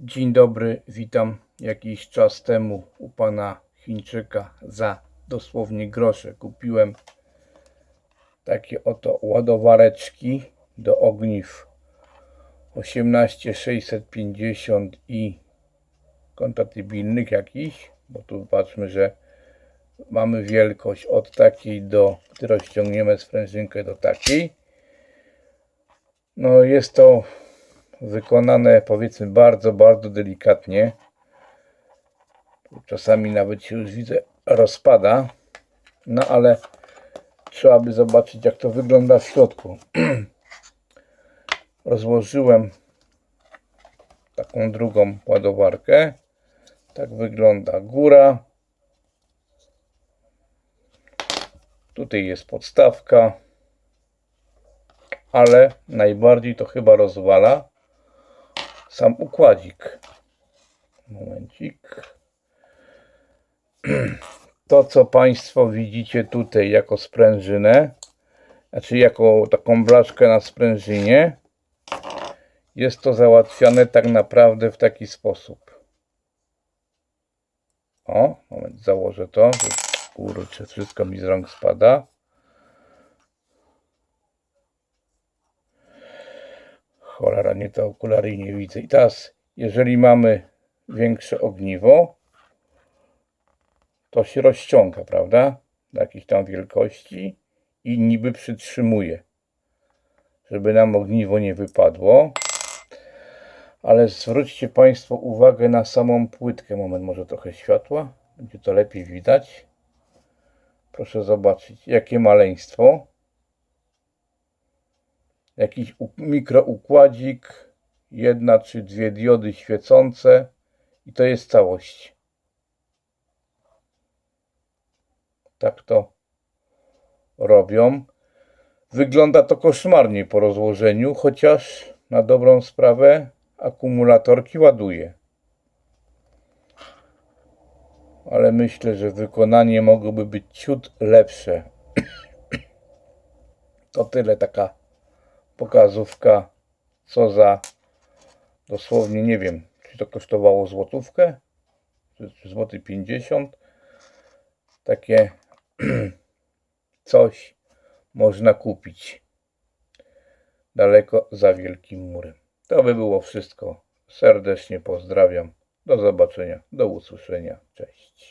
Dzień dobry, witam jakiś czas temu u pana Chińczyka za dosłownie grosze. Kupiłem takie oto ładowareczki do ogniw 18650 i kompatybilnych jakiś, bo tu patrzmy, że mamy wielkość od takiej do, gdy rozciągniemy sprężynkę do takiej. No jest to wykonane powiedzmy bardzo, bardzo delikatnie. Czasami nawet się już widzę rozpada. No ale trzeba by zobaczyć jak to wygląda w środku. Rozłożyłem taką drugą ładowarkę. Tak wygląda góra. Tutaj jest podstawka. Ale najbardziej to chyba rozwala sam układzik. Momencik. To, co Państwo widzicie tutaj jako sprężynę, znaczy jako taką blaszkę na sprężynie, jest to załatwiane tak naprawdę w taki sposób. O, moment, założę to. Kurczę, wszystko mi z rąk spada. Cholera, nie te okulary nie widzę. I teraz, jeżeli mamy większe ogniwo, to się rozciąga, prawda? Do jakiejś tam wielkości i niby przytrzymuje, żeby nam ogniwo nie wypadło. Ale zwróćcie Państwo uwagę na samą płytkę. Moment, może trochę światła, będzie to lepiej widać. Proszę zobaczyć, jakie maleństwo jakiś mikroukładzik, jedna czy dwie diody świecące i to jest całość. Tak to robią. Wygląda to koszmarnie po rozłożeniu, chociaż na dobrą sprawę akumulatorki ładuje. Ale myślę, że wykonanie mogłoby być ciut lepsze. To tyle taka pokazówka, co za dosłownie nie wiem, czy to kosztowało złotówkę, czy, czy złoty 50. Takie coś można kupić daleko za wielkim murem. To by było wszystko. Serdecznie pozdrawiam. Do zobaczenia, do usłyszenia. Cześć.